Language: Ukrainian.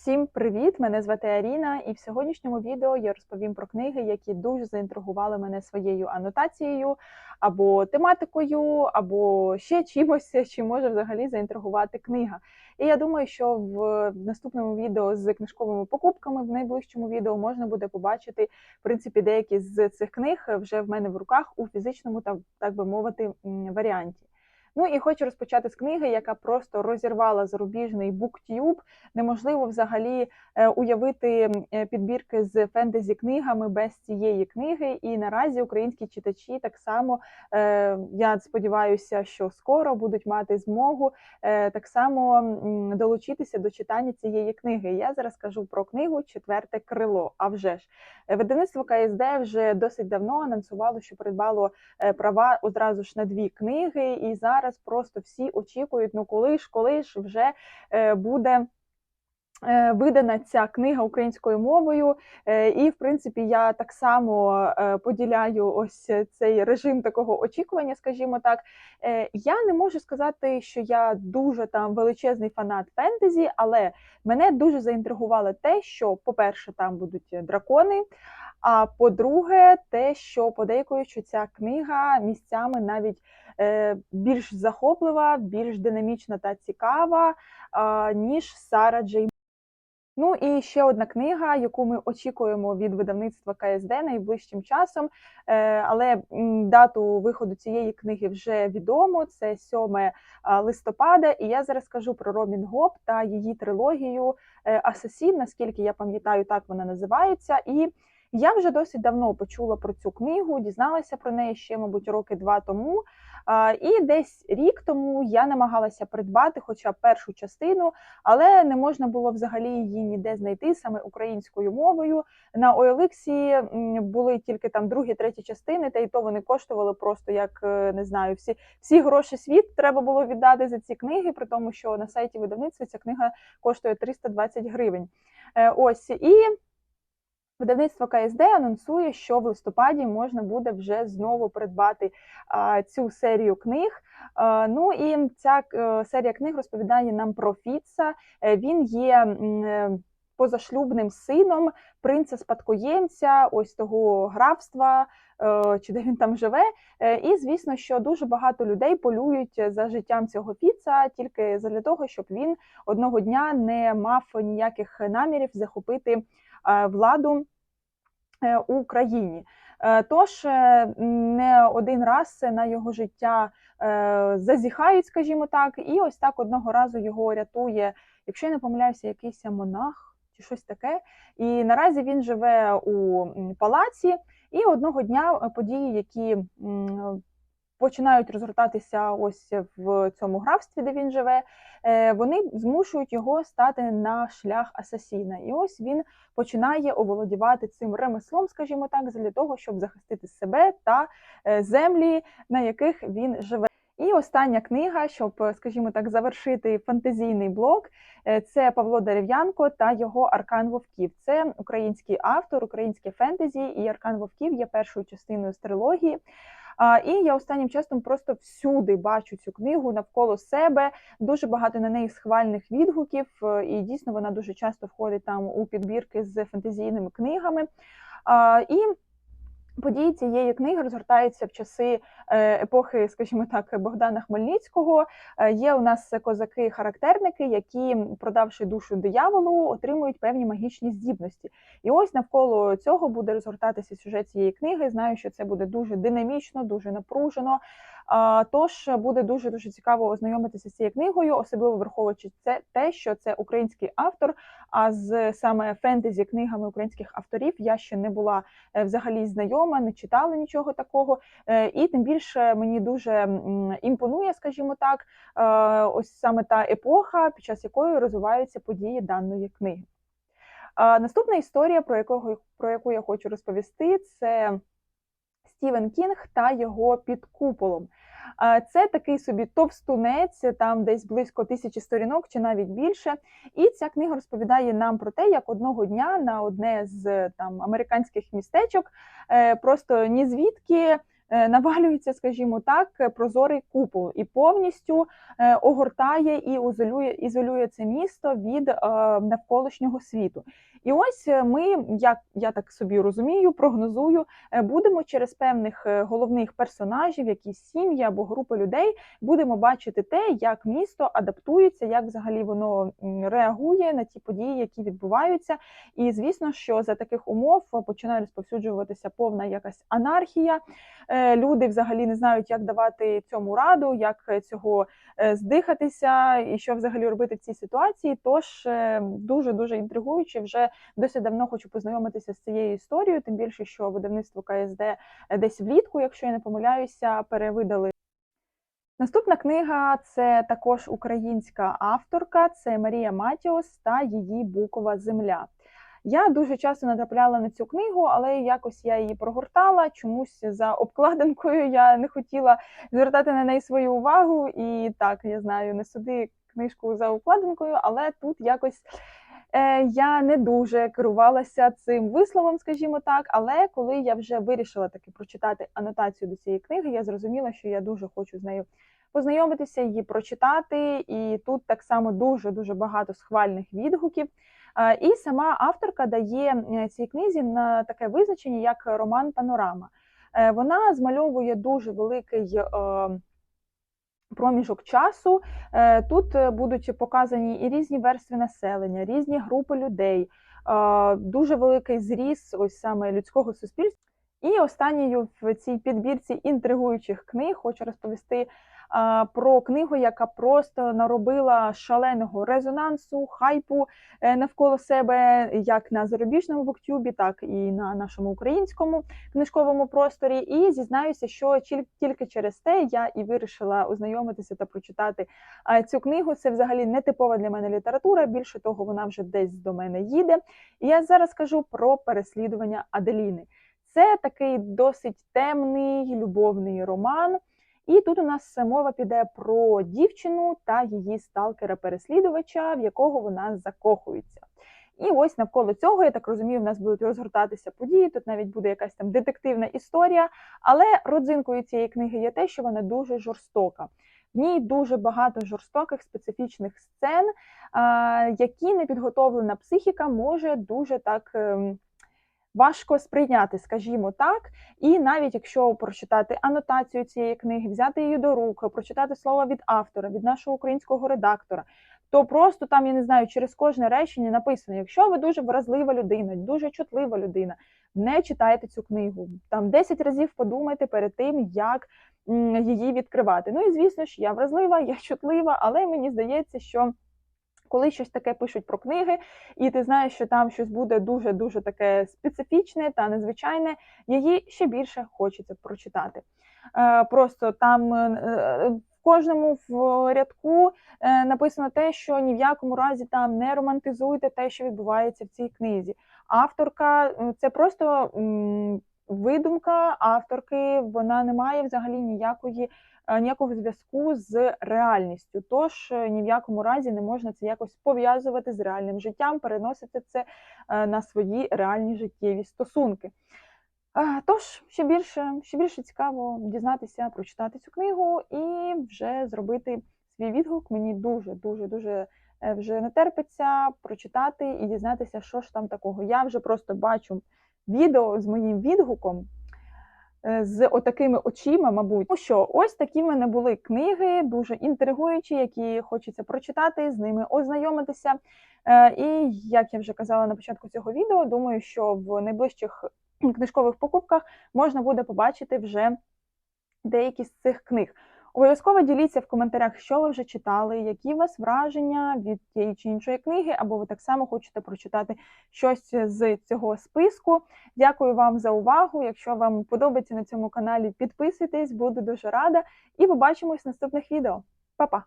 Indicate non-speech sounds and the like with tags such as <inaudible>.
Всім привіт! Мене звати Аріна, і в сьогоднішньому відео я розповім про книги, які дуже заінтригували мене своєю анотацією або тематикою, або ще чимось, <laughs> чи може взагалі заінтригувати книга. І я думаю, що в наступному відео з книжковими покупками в найближчому відео можна буде побачити в принципі деякі з цих книг вже в мене в руках у фізичному та так би мовити варіанті. Ну і хочу розпочати з книги, яка просто розірвала зарубіжний буктюб. Неможливо взагалі е, уявити е, підбірки з фентезі книгами без цієї книги. І наразі українські читачі так само е, я сподіваюся, що скоро будуть мати змогу так само долучитися до читання цієї книги. Я зараз кажу про книгу Четверте крило. А вже ж видавництво КСД вже досить давно анонсувало, що придбало права одразу ж на дві книги, і зараз просто всі очікують, ну коли ж, коли ж вже буде. Видана ця книга українською мовою, і в принципі я так само поділяю ось цей режим такого очікування, скажімо так. Я не можу сказати, що я дуже там величезний фанат фентезі, але мене дуже заінтригувало те, що, по-перше, там будуть дракони. А по-друге, те, що подейкують, що ця книга місцями навіть більш захоплива, більш динамічна та цікава, ніж Сара Джей. Ну і ще одна книга, яку ми очікуємо від видавництва КСД найближчим часом. Але дату виходу цієї книги вже відомо. Це 7 листопада. І я зараз скажу про Робін Гоп та її трилогію Асасін. Наскільки я пам'ятаю, так вона називається. І я вже досить давно почула про цю книгу, дізналася про неї ще, мабуть, роки два тому. І десь рік тому я намагалася придбати, хоча б першу частину, але не можна було взагалі її ніде знайти саме українською мовою. На OLX були тільки там другі, треті частини, та й то вони коштували просто як е, не знаю, всі всі гроші світ треба було віддати за ці книги, при тому, що на сайті видавництва ця книга коштує 320 гривень. Е, ось і. Видавництво КСД анонсує, що в листопаді можна буде вже знову придбати цю серію книг. Ну і ця е, серія книг розповідає нам про Фіца. Е, він є е, позашлюбним сином принца спадкоємця, ось того графства, чи де він там живе. І звісно, що дуже багато людей полюють за життям цього Фіца тільки для того, щоб він одного дня не мав ніяких намірів захопити. Е, владу е, у Україні. Е, тож не один раз на його життя зазіхають, скажімо так, і ось так одного разу його рятує, якщо я не помиляюся, якийсь монах чи щось таке. І наразі він живе у палаці, і одного дня події, які починають розгортатися ось в цьому графстві, де він живе, е, вони змушують його стати на шлях асасіна. І ось він починає оволодівати цим ремеслом, скажімо так, для того, щоб захистити себе та е, землі, на яких він живе. І остання книга, щоб, скажімо так, завершити фантазійний блок, е, це Павло Дерев'янко та його Аркан Вовків. Це український автор, українське фентезі, і Аркан Вовків є першою частиною з трилогії. І я останнім часом просто всюди бачу цю книгу навколо себе. Дуже багато на неї схвальних відгуків, е, і дійсно вона дуже часто входить там у підбірки з фентезійними книгами. І Події цієї книги розгортаються в часи е, епохи, скажімо так, Богдана Хмельницького. Е, є у нас козаки-характерники, які, продавши душу дияволу, отримують певні магічні здібності. І ось навколо цього буде розгортатися сюжет цієї книги. Знаю, що це буде дуже динамічно, дуже напружено. Тож буде дуже дуже цікаво ознайомитися з цією книгою, особливо враховуючи це те, що це український автор. А з саме фентезі книгами українських авторів я ще не була е, взагалі знайома, не читала нічого такого. Е, і тим більше мені дуже імпонує, скажімо так, е, ось саме та епоха, під час якої розвиваються події даної книги. Наступна історія, про якого про яку я хочу розповісти, це Стівен Кінг та його під куполом. Це такий собі товстунець, там десь близько тисячі сторінок чи навіть більше. І ця книга розповідає нам про те, як одного дня на одне з там американських містечок е, просто ні звідки навалюється, скажімо так, е, прозорий купол і повністю е, огортає і ізолює, ізолює це місто від е, навколишнього світу. І ось е, ми, як я так собі розумію, прогнозую, е, будемо через певних е, головних персонажів, якісь сім'ї або групи людей, будемо бачити те, як місто адаптується, як взагалі воно реагує на ті події, які відбуваються. І звісно, що за таких умов починає розповсюджуватися повна якась анархія. Люди взагалі не знають, як давати цьому раду, як цього е, здихатися, і що взагалі робити в цій ситуації. Тож дуже дуже інтригуюче. Вже досить давно хочу познайомитися з цією історією, тим більше, що видавництво КСД е, десь влітку, якщо я не помиляюся, перевидали. Наступна книга це також українська авторка, це Марія Матіос та її Букова Земля. Я дуже часто натрапляла на цю книгу, але якось я її прогортала. Чомусь за обкладинкою я не хотіла звертати на неї свою увагу. І так, я знаю, не суди книжку за обкладинкою, але тут якось е, я не дуже керувалася цим висловом, скажімо так. Але коли я вже вирішила таки прочитати анотацію до цієї книги, я зрозуміла, що я дуже хочу з нею познайомитися, її прочитати. І тут так само дуже дуже багато схвальних відгуків. І сама авторка дає е, цій книзі на таке визначення, як роман Панорама. Е, Вона змальовує дуже великий е, проміжок часу. Тут будуть показані і різні верстви населення, різні групи людей, дуже великий зріс ось саме людського суспільства. І останньою в цій підбірці інтригуючих книг хочу розповісти про книгу, яка просто наробила шаленого резонансу, хайпу е, навколо себе, як на зарубіжному буктюбі, так і на нашому українському книжковому просторі. І зізнаюся, що тільки через те я і вирішила ознайомитися та прочитати цю книгу. Це взагалі не типова для мене література. Більше того, вона вже десь до мене їде. І я зараз кажу про переслідування Аделіни. Це такий досить темний любовний роман. І тут у нас мова піде про дівчину та її сталкера-переслідувача, в якого вона закохується. І ось навколо цього, я так розумію, в нас будуть розгортатися події. Тут навіть буде якась там детективна історія. Але родзинкою цієї книги є те, що вона дуже жорстока. В ній дуже багато жорстоких специфічних сцен, які непідготовлена психіка може дуже так. Важко сприйняти, скажімо так. І навіть якщо прочитати анотацію цієї книги, взяти її до рук, прочитати слово від автора, від нашого українського редактора, то просто там, я не знаю, через кожне речення написано: якщо ви дуже вразлива людина, дуже чутлива людина, не читайте цю книгу. Там 10 разів подумайте перед тим, як її відкривати. Ну і звісно ж, я вразлива, я чутлива, але мені здається, що коли щось таке пишуть про книги, і ти знаєш, що там щось буде дуже дуже таке специфічне та незвичайне, її ще більше хочеться прочитати. Е, Просто там е, в кожному в рядку е, написано те, що ні в якому разі там не романтизуйте те, що відбувається в цій книзі. Авторка е, це просто видумка авторки, вона не має взагалі ніякої е, ніякого зв'язку з реальністю. Тож е, ні в якому разі не можна це якось пов'язувати з реальним життям, переносити це е, на свої реальні життєві стосунки. Тож ще більше, ще більше цікаво дізнатися, прочитати цю книгу і вже зробити свій відгук. Мені дуже, дуже, дуже вже не терпиться прочитати і дізнатися, що ж там такого. Я вже просто бачу відео з моїм відгуком е, з отакими очима, мабуть. Ну що, ось такі в мене були книги, дуже інтригуючі, які хочеться прочитати, з ними ознайомитися. Е, І як я вже казала на початку цього відео, думаю, що в найближчих книжкових покупках можна буде побачити вже деякі з цих книг. Обов'язково діліться в коментарях, що ви вже читали, які у вас враження від тієї чи іншої книги, або ви так само хочете прочитати щось з цього списку. Дякую вам за увагу. Якщо вам подобається на цьому каналі, підписуйтесь, буду дуже рада. І побачимось в наступних відео. Па-па!